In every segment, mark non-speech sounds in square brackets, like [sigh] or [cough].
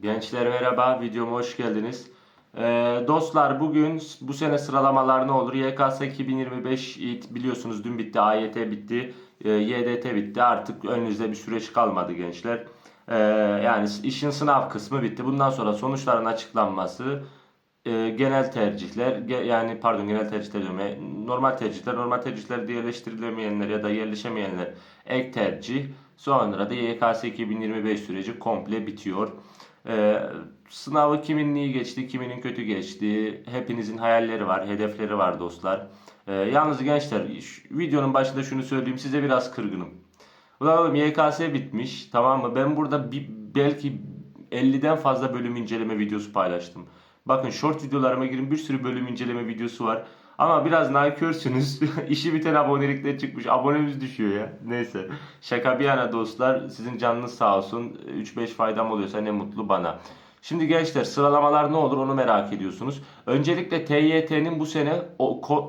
Gençler merhaba, videoma hoş geldiniz. Ee, dostlar bugün bu sene sıralamalar ne olur? YKS 2025 it- biliyorsunuz dün bitti, AYT bitti, e, YDT bitti. Artık önünüzde bir süreç kalmadı gençler. Ee, yani işin sınav kısmı bitti. Bundan sonra sonuçların açıklanması, e, genel tercihler, ge- yani pardon genel tercihler diyorum. ya, Normal tercihler, normal tercihlerde yerleştirilemeyenler ya da yerleşemeyenler ek tercih. Sonra da YKS 2025 süreci komple bitiyor. Ee, sınavı kimin iyi geçti, kiminin kötü geçti. Hepinizin hayalleri var, hedefleri var dostlar. Ee, yalnız gençler, videonun başında şunu söyleyeyim, size biraz kırgınım. Ulan oğlum YKS bitmiş, tamam mı? Ben burada bir, belki 50'den fazla bölüm inceleme videosu paylaştım. Bakın short videolarıma girin bir sürü bölüm inceleme videosu var. Ama biraz nankörsünüz. [laughs] İşi biten abonelikler çıkmış. Abonemiz düşüyor ya. Neyse. Şaka bir yana dostlar. Sizin canınız sağ olsun. 3-5 faydam oluyorsa ne mutlu bana. Şimdi gençler sıralamalar ne olur onu merak ediyorsunuz. Öncelikle TYT'nin bu sene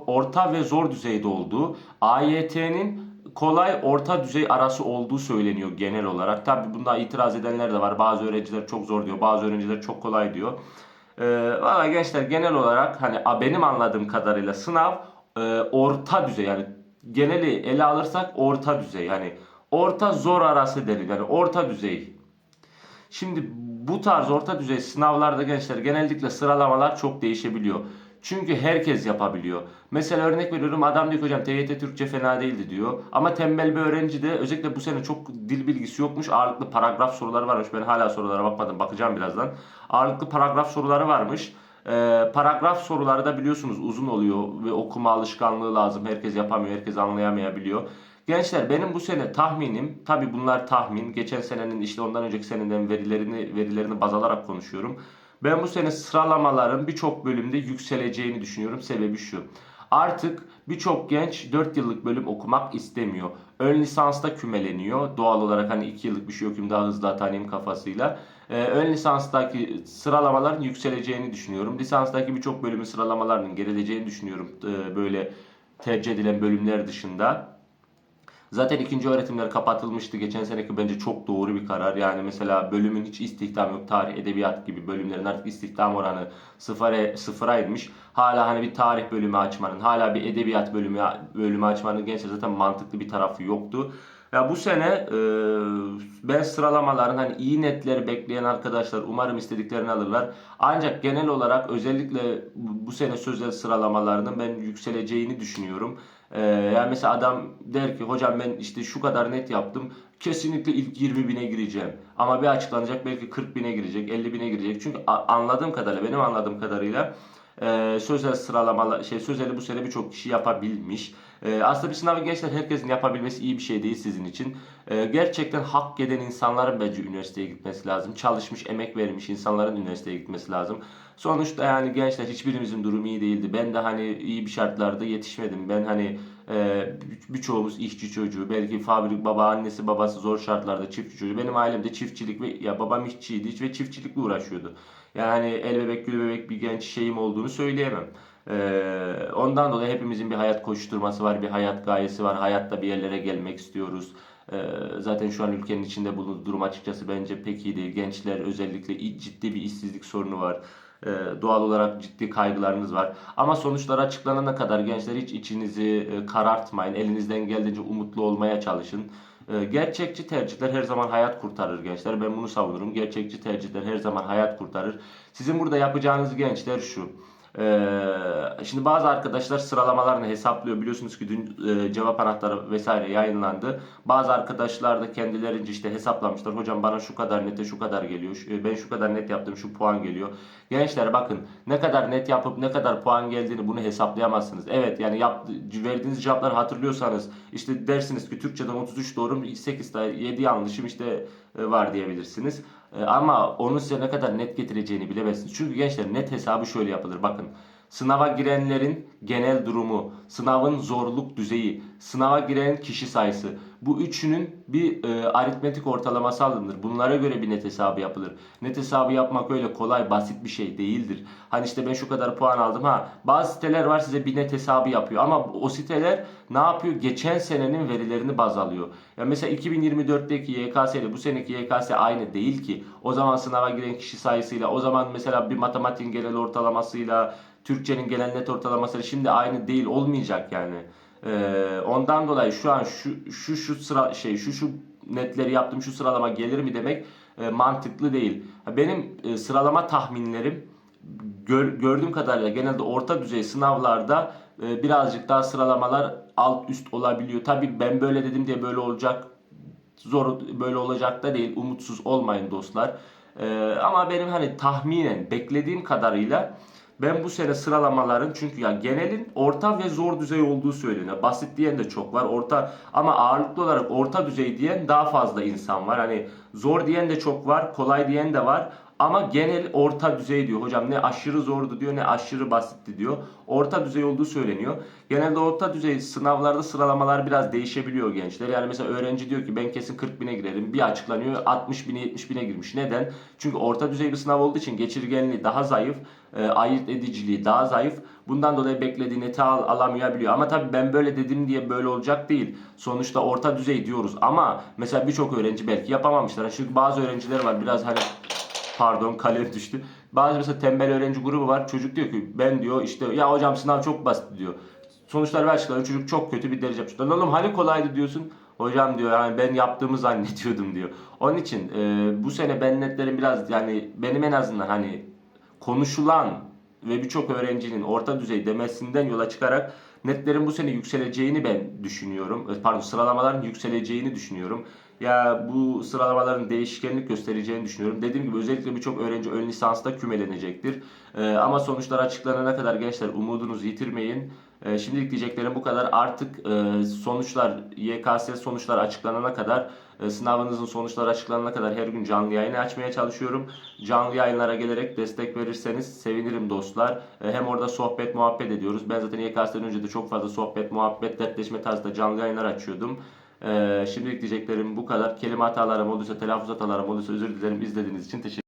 orta ve zor düzeyde olduğu, AYT'nin kolay orta düzey arası olduğu söyleniyor genel olarak. Tabi bunda itiraz edenler de var. Bazı öğrenciler çok zor diyor, bazı öğrenciler çok kolay diyor. Ee, Valla gençler genel olarak hani benim anladığım kadarıyla sınav e, orta düzey yani geneli ele alırsak orta düzey yani orta zor arası denir yani orta düzey. Şimdi bu tarz orta düzey sınavlarda gençler genellikle sıralamalar çok değişebiliyor. Çünkü herkes yapabiliyor. Mesela örnek veriyorum adam diyor ki hocam TYT Türkçe fena değildi diyor. Ama tembel bir öğrenci de özellikle bu sene çok dil bilgisi yokmuş. Ağırlıklı paragraf soruları varmış. Ben hala sorulara bakmadım. Bakacağım birazdan. Ağırlıklı paragraf soruları varmış. Ee, paragraf soruları da biliyorsunuz uzun oluyor ve okuma alışkanlığı lazım. Herkes yapamıyor, herkes anlayamayabiliyor. Gençler benim bu sene tahminim, tabi bunlar tahmin, geçen senenin işte ondan önceki seneden verilerini verilerini baz alarak konuşuyorum. Ben bu sene sıralamaların birçok bölümde yükseleceğini düşünüyorum. Sebebi şu. Artık birçok genç 4 yıllık bölüm okumak istemiyor. Ön lisansta kümeleniyor. Doğal olarak hani 2 yıllık bir şey okuyayım daha hızlı atanayım kafasıyla. Ee, ön lisanstaki sıralamaların yükseleceğini düşünüyorum. Lisanstaki birçok bölümün sıralamalarının gerileceğini düşünüyorum. Ee, böyle tercih edilen bölümler dışında. Zaten ikinci öğretimler kapatılmıştı. Geçen seneki bence çok doğru bir karar. Yani mesela bölümün hiç istihdam yok. Tarih, edebiyat gibi bölümlerin artık istihdam oranı sıfıra, sıfıra inmiş. Hala hani bir tarih bölümü açmanın, hala bir edebiyat bölümü bölümü açmanın gençler zaten mantıklı bir tarafı yoktu. Ya bu sene e, ben sıralamaların hani iyi netleri bekleyen arkadaşlar umarım istediklerini alırlar. Ancak genel olarak özellikle bu sene sözel sıralamalarının ben yükseleceğini düşünüyorum. Ee, yani mesela adam der ki hocam ben işte şu kadar net yaptım. Kesinlikle ilk 20 bine gireceğim. Ama bir açıklanacak belki 40 bine girecek, 50 bine girecek. Çünkü anladığım kadarıyla, benim anladığım kadarıyla e, sözel sıralamalar, şey sözeli bu sene birçok kişi yapabilmiş. E, aslında bir sınavı gençler herkesin yapabilmesi iyi bir şey değil sizin için. E, gerçekten hak eden insanların bence üniversiteye gitmesi lazım. Çalışmış, emek vermiş insanların üniversiteye gitmesi lazım. Sonuçta yani gençler hiçbirimizin durumu iyi değildi. Ben de hani iyi bir şartlarda yetişmedim. Ben hani e, birçoğumuz işçi çocuğu. Belki fabrik baba, annesi, babası zor şartlarda çiftçi çocuğu. Benim ailemde çiftçilik ve ya babam işçiydi ve çiftçilikle uğraşıyordu. Yani el bebek gül bebek bir genç şeyim olduğunu söyleyemem. Ee, ondan dolayı hepimizin bir hayat koşturması var, bir hayat gayesi var. Hayatta bir yerlere gelmek istiyoruz. Ee, zaten şu an ülkenin içinde bulunduğu durum açıkçası bence pek iyi değil. Gençler özellikle ciddi bir işsizlik sorunu var. Ee, doğal olarak ciddi kaygılarınız var. Ama sonuçlar açıklanana kadar gençler hiç içinizi e, karartmayın. Elinizden geldiğince umutlu olmaya çalışın. Gerçekçi tercihler her zaman hayat kurtarır gençler. Ben bunu savunurum. Gerçekçi tercihler her zaman hayat kurtarır. Sizin burada yapacağınız gençler şu. Ee, şimdi bazı arkadaşlar sıralamalarını hesaplıyor. Biliyorsunuz ki dün e, cevap anahtarı vesaire yayınlandı. Bazı arkadaşlar da kendilerince işte hesaplamışlar. Hocam bana şu kadar nete şu kadar geliyor. Şu- e, Ben şu kadar net yaptım şu puan geliyor. Gençler bakın ne kadar net yapıp ne kadar puan geldiğini bunu hesaplayamazsınız. Evet yani yap, verdiğiniz cevapları hatırlıyorsanız işte dersiniz ki Türkçeden 33 doğru 8 tane 7 yanlışım işte e, var diyebilirsiniz. E, Ama onun size ne kadar net getireceğini bilemezsiniz. Çünkü gençler net hesabı şöyle yapılır. Bakın Sınava girenlerin genel durumu, sınavın zorluk düzeyi, sınava giren kişi sayısı. Bu üçünün bir e, aritmetik ortalaması alınır. Bunlara göre bir net hesabı yapılır. Net hesabı yapmak öyle kolay, basit bir şey değildir. Hani işte ben şu kadar puan aldım ha. Bazı siteler var size bir net hesabı yapıyor ama o siteler ne yapıyor? Geçen senenin verilerini baz alıyor. Ya mesela 2024'teki YKS ile bu seneki YKS aynı değil ki. O zaman sınava giren kişi sayısıyla, o zaman mesela bir matematiğin genel ortalamasıyla, Türkçenin genel net ortalamasıyla şimdi aynı değil olmayacak yani. Ee, ondan dolayı şu an şu şu şu sıra şey şu şu netleri yaptım şu sıralama gelir mi demek e, mantıklı değil. Benim e, sıralama tahminlerim gör- gördüğüm kadarıyla genelde orta düzey sınavlarda e, birazcık daha sıralamalar alt üst olabiliyor. Tabii ben böyle dedim diye böyle olacak zor böyle olacak da değil. Umutsuz olmayın dostlar. Ee, ama benim hani tahminen beklediğim kadarıyla ben bu sene sıralamaların çünkü ya genelin orta ve zor düzey olduğu söyleniyor. Basit diyen de çok var. Orta ama ağırlıklı olarak orta düzey diyen daha fazla insan var. Hani zor diyen de çok var, kolay diyen de var. Ama genel orta düzey diyor. Hocam ne aşırı zordu diyor ne aşırı basitti diyor. Orta düzey olduğu söyleniyor. Genelde orta düzey sınavlarda sıralamalar biraz değişebiliyor gençler. Yani mesela öğrenci diyor ki ben kesin 40 bine girerim. Bir açıklanıyor 60 bine 70 bine girmiş. Neden? Çünkü orta düzey bir sınav olduğu için geçirgenliği daha zayıf. E, ayırt ediciliği daha zayıf. Bundan dolayı beklediği neti al, alamayabiliyor. Ama tabii ben böyle dedim diye böyle olacak değil. Sonuçta orta düzey diyoruz. Ama mesela birçok öğrenci belki yapamamışlar. Çünkü bazı öğrenciler var biraz hani Pardon kalem düştü. Bazı mesela tembel öğrenci grubu var. Çocuk diyor ki ben diyor işte ya hocam sınav çok basit diyor. Sonuçlar ve açıklanıyor. Çocuk çok kötü bir derece yapmış. Lan oğlum hani kolaydı diyorsun. Hocam diyor yani ben yaptığımı zannediyordum diyor. Onun için e, bu sene ben netlerim biraz yani benim en azından hani konuşulan ve birçok öğrencinin orta düzey demesinden yola çıkarak netlerin bu sene yükseleceğini ben düşünüyorum. E, Pardon sıralamaların yükseleceğini düşünüyorum. Ya bu sıralamaların değişkenlik göstereceğini düşünüyorum. Dediğim gibi özellikle birçok öğrenci ön lisansta kümelenecektir. E, ama sonuçlar açıklanana kadar gençler umudunuzu yitirmeyin. E, şimdilik diyeceklerim bu kadar. Artık e, sonuçlar YKS sonuçlar açıklanana kadar e, sınavınızın sonuçları açıklanana kadar her gün canlı yayın açmaya çalışıyorum. Canlı yayınlara gelerek destek verirseniz sevinirim dostlar. E, hem orada sohbet muhabbet ediyoruz. Ben zaten YKS'den önce de çok fazla sohbet muhabbet dertleşme tarzında canlı yayınlar açıyordum. E, şimdilik diyeceklerim bu kadar. Kelime hatalarım olduysa, telaffuz hatalarım olduysa özür dilerim. İzlediğiniz için teşekkür